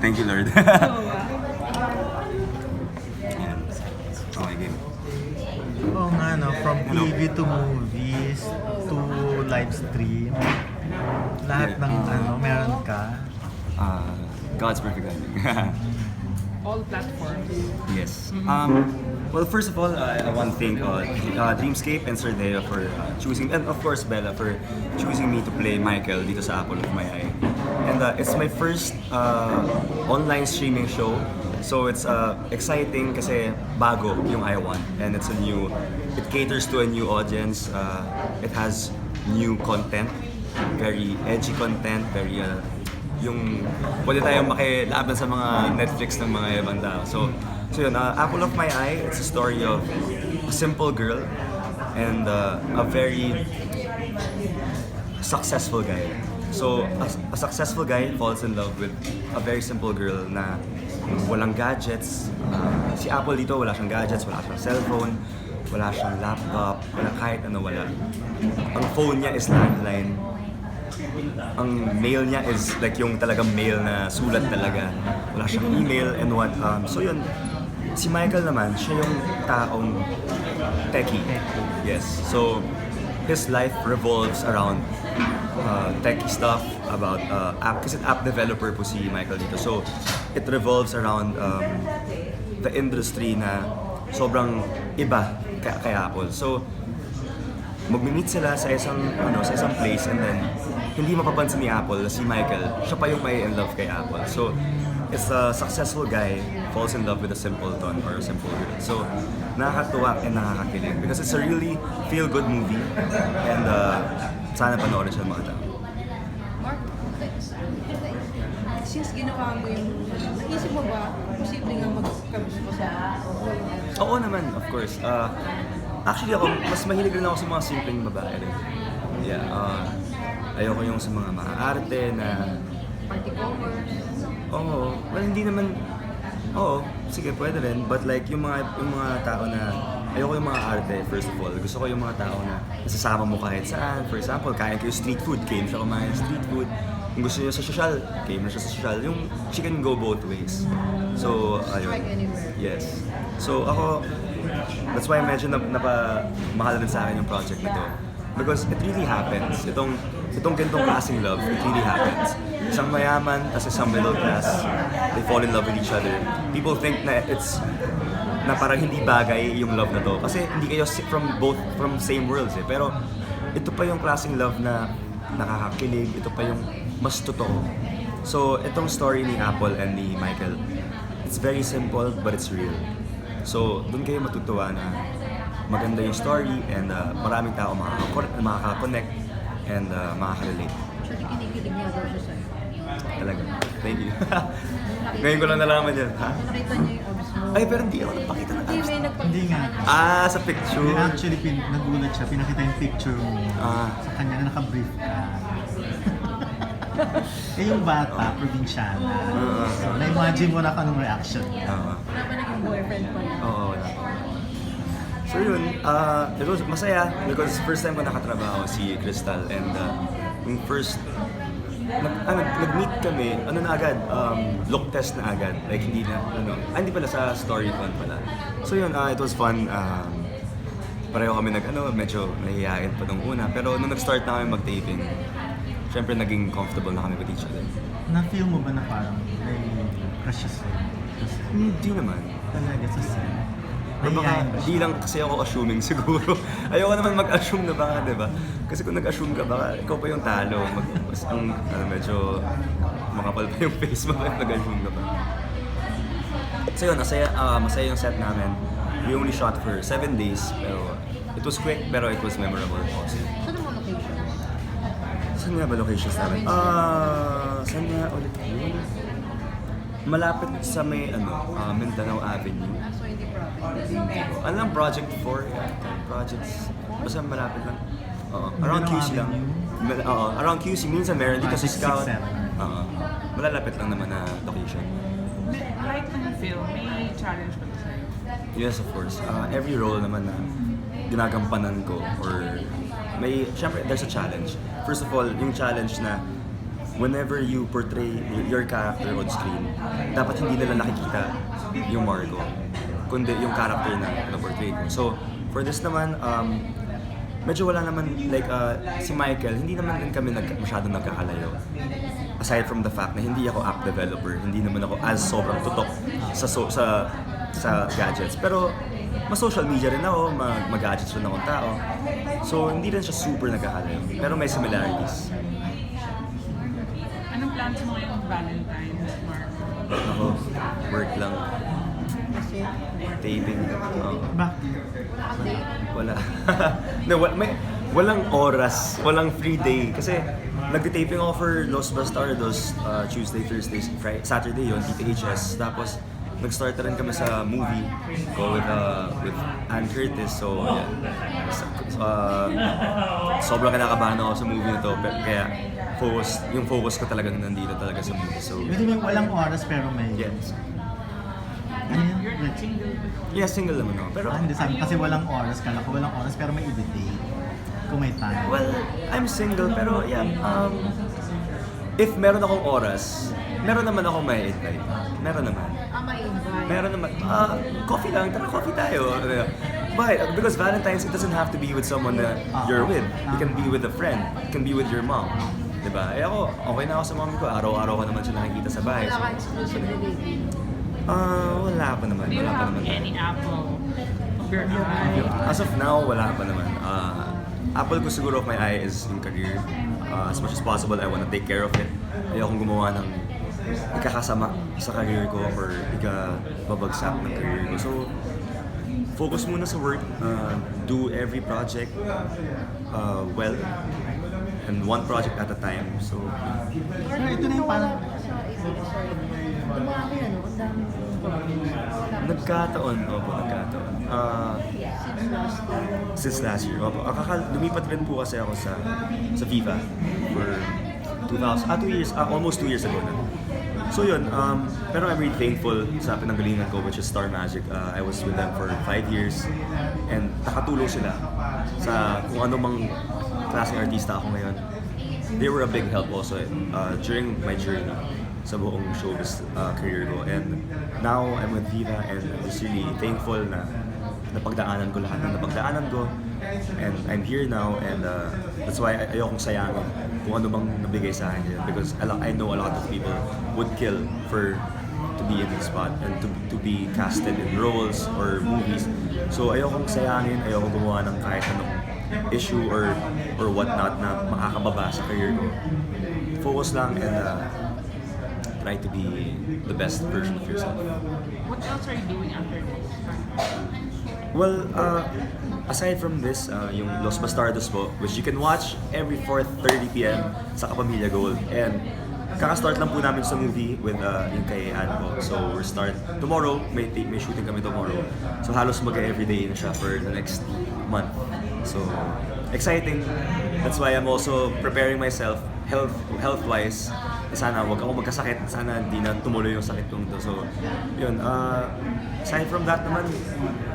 Thank you, Lord. Oo ba? Yan. Okay, game. Oo nga, no? From Hello. TV to movies to live stream. Lahat ng Yeah. ano, meron ka. Uh, God's perfect timing. All platforms. yes. Um, well, first of all, uh, I want to thank uh, uh, Dreamscape and Sir Deo for uh, choosing, and of course Bella for choosing me to play Michael dito sa Apple of My Eye. And uh, it's my first uh, online streaming show. So it's uh, exciting kasi bago yung I Want. And it's a new, it caters to a new audience. Uh, it has new content, very edgy content, very uh, yung pwede tayong makilaban sa mga Netflix ng mga ibang tao. So, so yun, uh, Apple of My Eye, it's a story of a simple girl and uh, a very successful guy. So, a, a successful guy falls in love with a very simple girl na walang gadgets. Uh, si Apple dito, wala siyang gadgets, wala siyang cellphone, wala siyang laptop, wala kahit ano, wala. Ang phone niya is landline ang mail niya is like yung talagang mail na sulat talaga. Wala siyang email and what. Um, so yun, si Michael naman, siya yung taong techie. Yes. So, his life revolves around uh, techie stuff, about uh, app, kasi app developer po si Michael dito. So, it revolves around um, the industry na sobrang iba kay, kay Apple. So, magmi-meet sila sa isang ano sa isang place and then hindi mapapansin ni Apple na si Michael siya pa yung may in love kay Apple so it's a successful guy falls in love with a simpleton or a simple girl so nakakatuwa and nakakakilig because it's a really feel good movie and uh, sana panoorin siya ng mga tao Mark, since ginawa mo yung naisip mo ba, posible nga mag-kabus mo sa Oo naman, of course. Uh, actually ako, mas mahilig rin ako sa mga simpleng babae rin. Yeah, uh, ayoko yung sa mga maaarte na party covers? Oo. Well, hindi naman... Oo, sige, pwede rin. But like, yung mga, yung mga tao na... Ayoko yung mga arte, first of all. Gusto ko yung mga tao na nasasama mo kahit saan. For example, kaya kayo street food, game siya kumain street food. Kung gusto niyo sa social, game na siya sa social. Yung she can go both ways. So, ayun. Yes. So, ako, that's why medyo nap napamahal din sa akin yung project na to. Because it really happens. Itong, itong ganitong klaseng love, it really happens. Isang mayaman, tas isang middle class, they fall in love with each other. People think na it's na parang hindi bagay yung love na to. Kasi hindi kayo from both, from same worlds eh. Pero ito pa yung klaseng love na nakakakilig, ito pa yung mas totoo. So, itong story ni Apple and ni Michael, it's very simple but it's real. So, doon kayo matutuwa na maganda yung story and uh, maraming tao makaka- makaka-connect and uh, makaka-relate. Actually, kinikilig niya daw siya sa'yo. Talaga. Thank you. Ngayon ko lang nalaman yan. Ha? Nakita niya yung abs mo. Ay, pero hindi ako nagpakita ng Hindi, abs. may nagpakita. Hindi nga. Ah, sa Then picture. actually, pin, nagulat siya. Pinakita yung picture mo Ah. sa kanya na naka-brief ka. eh yung bata, probinsyana. Ah. So, na-imagine mo na kung anong reaction niya. Oo. Wala naging boyfriend pa niya. Oo, wala. So yun, uh, it was masaya because first time ko nakatrabaho si Crystal and uh, yung first nag, ano, nag-meet kami, ano na agad, um, look test na agad. Like hindi na, ano, ah, hindi pala sa story fun pala. So yun, uh, it was fun. Um, pareho kami nag, ano, medyo nahihayin pa nung una. Pero nung nag-start na kami mag-taping, syempre naging comfortable na kami with each other. Na-feel mo ba na parang may siya sa'yo? Hindi naman. talaga sa scene. Or baka, di lang kasi ako assuming siguro. Ayoko naman mag-assume na baka, di ba? Kasi kung nag-assume ka, baka ikaw pa yung talo. Mag, mas, ang, ano, medyo makapal pa yung face mo kung nag-assume ka pa. So yun, masaya, ah, masaya yung set namin. We only shot for seven days, pero it was quick, pero it was memorable also. Saan mga locations? Saan nga ba locations namin? Ah, saan nga ulit yun? Malapit sa may, ano, ah, Mindanao Avenue. Ano lang, Project 4 yata. Projects. Basta malapit lang. Oo. Around QC lang. Mal- Oo. Around QC. Minsan meron dito sa Project Scout. 67. Oo. Malalapit lang naman na location. Like ng film, may challenge ba ito sa'yo? Yes, of course. Uh, every role naman na ginagampanan ko or may, syempre, there's a challenge. First of all, yung challenge na whenever you portray your character on screen, dapat hindi nila nakikita yung Marco, kundi yung character na na-portray ko. So, for this naman, um, medyo wala naman, like, uh, si Michael, hindi naman din kami nag, masyadong nagkakalayo. Aside from the fact na hindi ako app developer, hindi naman ako as sobrang tutok sa so, sa sa gadgets. Pero mas social media rin ako, mag, mag-gadgets rin akong tao. So, hindi rin siya super nagkakalayo. Pero may similarities. Anong plans mo ngayong Valentine's, Mark? Ako, work lang. Kasi, Taping. Oo. Bakit? Wala. no, wa- may, walang oras, walang free day. Kasi nag-taping ako for Los Bastardos uh, Tuesday, Thursday, Friday, Saturday yun, TTHS. Tapos nag-start na rin kami sa movie ko with, uh, with Ann Curtis. So, yeah. So, uh, sobrang kinakabahan ako sa movie na to. Pe- Kaya focus, yung focus ko talaga nandito talaga sa movie. So, Pwede may walang oras pero may... yes. Ano yun? Not single. Yeah, single naman ako. Pero, Ah, hindi sabi kasi walang oras. Kala ko walang oras pero may i-date. Kung may time. Well, I'm single pero yeah, um, if meron akong oras, meron naman ako may invite. Meron naman. ah, may invite. Meron naman. Ah, coffee lang, tara coffee tayo. But because Valentine's, it doesn't have to be with someone that you're with. It can be with a friend. It can be with your mom. Diba? Eh ako, okay na ako sa mom ko. Araw-araw ko naman siya nakikita sa bahay. Wala So, ka exclusive related. Ah, wala pa naman. Do you Wala pa have naman. any apple of your eye? As of now, wala pa naman. Uh, Apple ko siguro of my eye is yung career. Uh, as much as possible, I want to take care of it. Ayokong gumawa ng ikakasama sa career ko or ikababagsak ng career ko. So, focus muna sa work. Uh, do every project uh, well and one project at a time. So, Pero ito na yung parang... Sa isip, sorry. Dumami ano, ang Tapos, nagkataon, opo, nagkataon. Uh, Since last year. since last year. Opo. Akaka, lumipat rin po kasi ako sa sa FIFA for 2000, ah, two years, ah, almost two years ago na. So yun, um, pero I'm really thankful sa pinanggalingan ko which is Star Magic. Uh, I was with them for five years and nakatulong sila sa kung ano mang klaseng artista ako ngayon. They were a big help also uh, during my journey sa buong showbiz uh, career ko. And now I'm with Viva and I'm just really thankful na napagdaanan ko lahat ng napagdaanan ko. And I'm here now and uh, that's why ay- ayokong sayangin kung ano bang nabigay sa akin yun. Because I know a lot of people would kill for to be in this spot and to, to be casted in roles or movies. So ayokong sayangin, ayokong gumawa ng kahit anong issue or or whatnot na makakababa sa career ko. Focus lang and uh, try to be the best version of yourself. What else are you doing after this? Well, uh, aside from this, uh, yung Los Bastardos po, which you can watch every 4.30pm sa Kapamilya Gold. And kaka-start lang po namin sa movie with uh, yung kay Ann po. So, we're start tomorrow, may, may shooting kami tomorrow. So, halos mag-everyday na siya for the next month. So, exciting. That's why I'm also preparing myself health health-wise. Sana wag ako magkasakit. Sana hindi na tumuloy yung sakit kong to. So, yun. Uh, aside from that naman,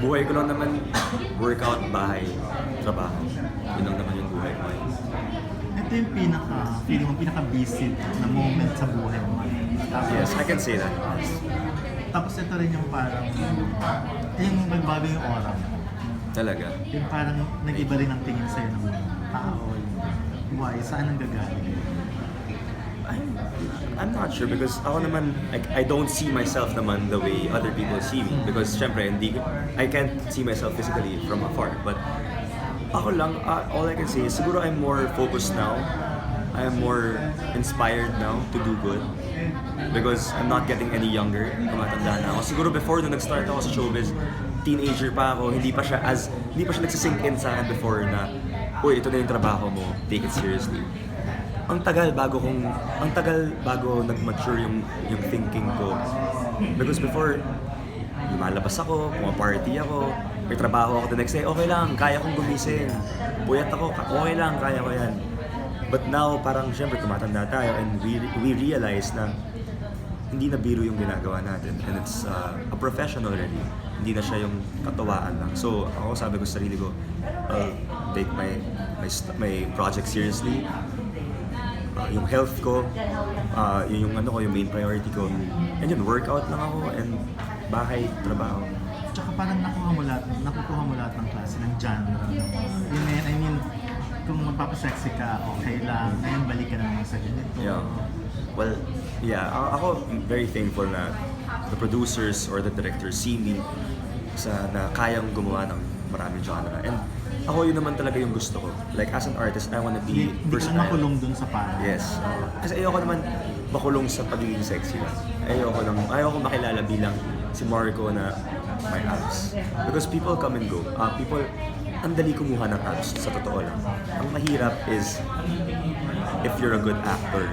buhay ko lang naman workout, bahay, trabaho. Yun lang naman yung buhay ko. Ito yung pinaka, feeling mo pinaka-busy na moment sa buhay mo. Yes, I can say that. Tapos ito rin yung parang, yung magbago yung mo. Talaga. Yung parang nag-iba rin ang tingin sa'yo ng tao. Yung why, saan ang gagaling? I'm, I'm not sure because ako naman, like, I don't see myself naman the way other people see me. Because syempre, hindi, I can't see myself physically from afar. But ako lang, uh, all I can say is siguro I'm more focused now. I am more inspired now to do good. Because I'm not getting any younger. Tumatanda na ako. Siguro before nung nag-start ako sa showbiz, teenager pa ako, hindi pa siya as, hindi pa siya nagsisink in sa akin before na, uy, ito na yung trabaho mo, take it seriously ang tagal bago kong ang tagal bago nag-mature yung yung thinking ko because before lumalabas ako, pumaparty ako, may trabaho ako the next day, okay lang, kaya kong gumising. Puyat ako, ka- okay lang, kaya ko yan. But now, parang syempre tumatanda tayo and we, we realize na hindi na biro yung ginagawa natin and it's uh, a profession already. Hindi na siya yung katawaan lang. So, ako sabi ko sa sarili ko, I'll take my, my, my project seriously uh, yung health ko, uh, yun yung ano ko, yung main priority ko. And yun, workout lang ako and bahay, trabaho. Tsaka parang nakuha mo lahat, nakukuha mo lahat ng klase ng genre. Na yun, I mean, kung magpapasexy ka, okay lang. Ngayon, balik ka na naman sa ganito. Yeah. Well, yeah, ako very thankful na the producers or the directors see me sa na kayang gumawa ng maraming genre. And ako yun naman talaga yung gusto ko. Like as an artist, I wanna Hindi, be hindi versatile. makulong dun sa parang. Yes. Kasi ayoko naman makulong sa pagiging sexy lang. Ayoko nang ayoko makilala bilang si Marco na may abs. Because people come and go. Uh, people, ang dali kumuha ng abs, sa totoo lang. Ang mahirap is if you're a good actor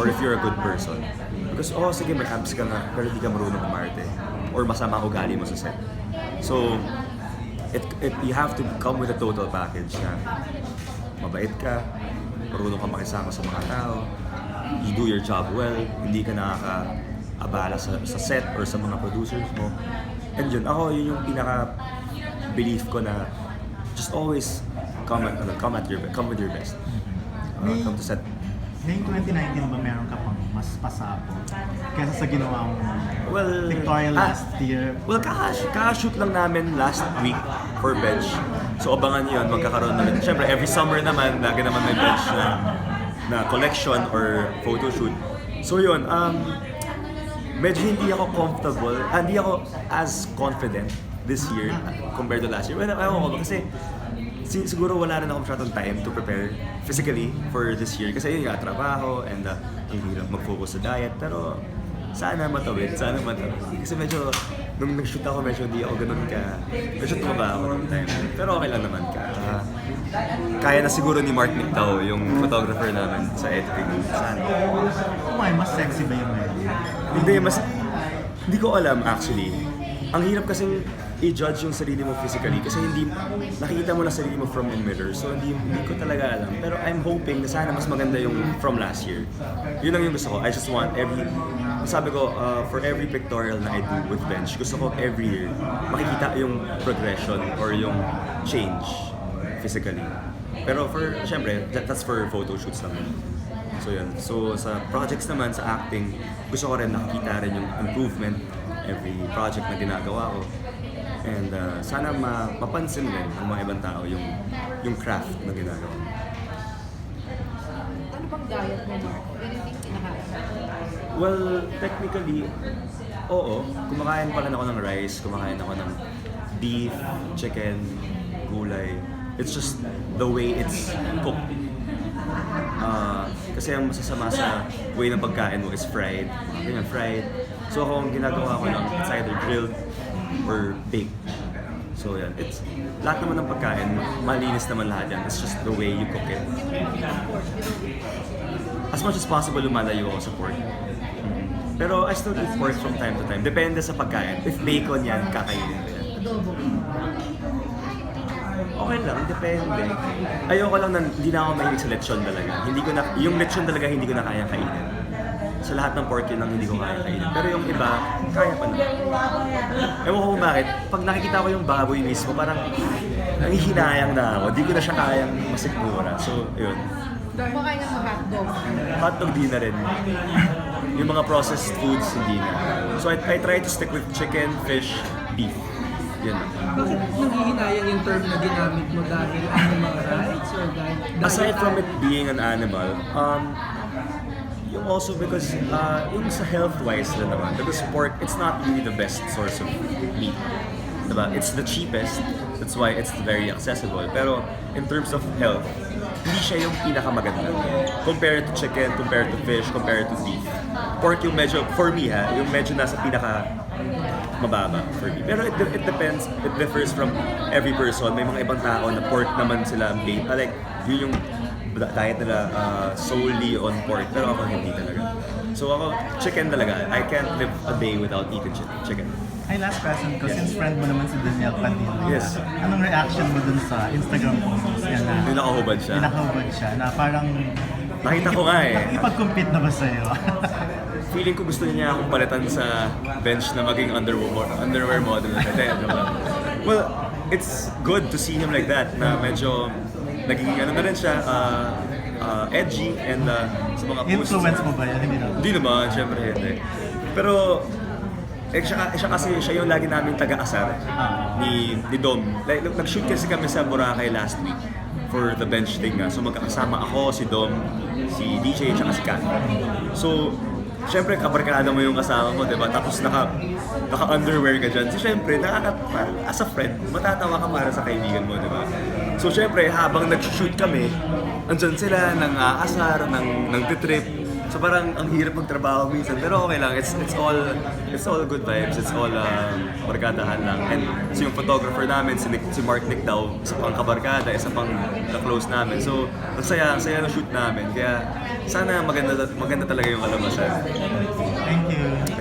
or if you're a good person. Because, oh, sige, may abs ka nga, pero di ka marunong umarte. Or masama ang ugali mo sa set. So, it, it, you have to come with a total package na mabait ka, marunong ka makisama sa mga tao, you do your job well, hindi ka nakaka-abala sa, sa set or sa mga producers mo. And yun, ako, yun yung pinaka belief ko na just always come at, ano, come at your come with your best. Uh, come to set. Ngayong 2019 ba meron ka pang mas pasapo kaysa sa ginawa mo Well, pictorial ah, last year? Well, kaka- kaka-shoot lang namin last week for bench. So abangan niyo yun, magkakaroon namin. Siyempre, every summer naman, lagi naman may bench na, na collection or photo shoot. So yun, um, medyo hindi ako comfortable, ah, hindi ako as confident this year compared to last year. Well, ayaw ko kasi si- siguro wala rin ako masyadong time to prepare physically for this year. Kasi yun nga, trabaho and uh, ang hirap mag-focus sa diet. Pero sana matawid, sana matawid. Kasi medyo, nung nag-shoot ako, medyo hindi ako ganun ka, medyo tumaba ako ng time. Pero okay lang naman ka. Ah, kaya na siguro ni Mark Nictao, yung photographer namin sa editing. Sana. Umay, mas sexy ba yung? Hindi, mas... Hindi ko alam actually. Ang hirap kasing i-judge yung sarili mo physically kasi hindi nakikita mo na sarili mo from a mirror. So hindi, hindi ko talaga alam. Pero I'm hoping na sana mas maganda yung from last year. Yun lang yung gusto ko. I just want every sabi ko, uh, for every pictorial na I do with Bench, gusto ko every year makikita yung progression or yung change physically. Pero for, syempre, that, that's for photo shoots naman. So yun. So sa projects naman, sa acting, gusto ko rin nakikita rin yung improvement every project na ginagawa ko. And uh, sana ma mapansin rin ng mga ibang tao yung yung craft na ginagawa. ko. Ano bang diet mo, Marco? Well, technically, oo. Kumakain pa rin ako ng rice, kumakain ako ng beef, chicken, gulay. It's just the way it's cooked. Ah, kasi ang masasama sa way ng pagkain mo is fried. Ganyan, fried. So ako ang ginagawa ko lang, it's either grilled or baked. So yan, it's lahat naman ng pagkain, malinis naman lahat yan. It's just the way you cook it. As much as possible, lumalayo ako sa pork. Pero I still eat pork from time to time. Depende sa pagkain. If bacon yan, kakainin ko yan. Adobo. Okay lang, depende. Ayoko lang na hindi na ako mahilig sa lechon talaga. Hindi ko na, yung lechon talaga hindi ko na kaya kainin. Sa lahat ng pork yun lang hindi ko kaya kainin. Pero yung iba, kaya pa na. Ewan ko kung bakit, pag nakikita ko yung baboy mismo, parang nangihinayang na ako. Hindi ko na siya kayang masikmura. So, yun. Kumakain ng mga hotdog. Hotdog di na rin. Yung mga processed foods, hindi na. So I, I try to stick with chicken, fish, beef. Yan. Bakit nanghihinayang yung term na ginamit mo dahil animal rights or dahil... Aside from it being an animal, um, yung also because uh, yung sa health-wise na naman, because pork, it's not really the best source of meat. Diba? It's the cheapest, that's why it's very accessible. Pero in terms of health, hindi siya yung pinakamaganda. Compared to chicken, compared to fish, compared to beef. Pork yung medyo, for me ha, yung medyo nasa pinaka mababa for me. Pero it, it depends, it differs from every person. May mga ibang tao na pork naman sila ang bait. Ah, like, yun yung diet nila uh, solely on pork. Pero ako hindi talaga. So ako, chicken talaga. I can't live a day without eating chi- chicken. Ay, last question ko, since friend mo naman si Daniel Padilla. Yes. Anong reaction mo dun sa Instagram post niya na Yung nakahubad siya. pinakahubad siya na parang Nakita ko nga eh. Nakikipag-compete na ba sa'yo? Feeling ko gusto niya akong palitan sa bench na maging underwear, underwear model na lang. Well, it's good to see him like that na medyo naging ano na rin siya, uh, uh, edgy and uh, sa mga posts. Influence mo ba yan? Hindi naman. Hindi naman, syempre hindi. Pero, eh, siya, siya kasi, siya yung lagi namin taga-asar ni, ni Dom. Like, nag-shoot kasi kami sa Boracay last week for the bench thing. So magkakasama ako, si Dom, si DJ, tsaka si Kat. So, syempre kabarkada mo yung kasama mo, di ba? Tapos naka, naka-underwear ka dyan. So, syempre, nakaka, as a friend, matatawa ka para sa kaibigan mo, di ba? So, syempre, habang nag-shoot kami, andyan sila, nang aasar, nang, nang trip So parang ang hirap magtrabaho minsan. Pero okay lang. It's it's all it's all good vibes. It's all um, barkadahan lang. And so yung photographer namin si, Nick, si Mark Nick daw isa pang kabarkada isa pang ka-close namin. So ang saya ang saya ng shoot namin. Kaya sana maganda maganda talaga yung kalabasan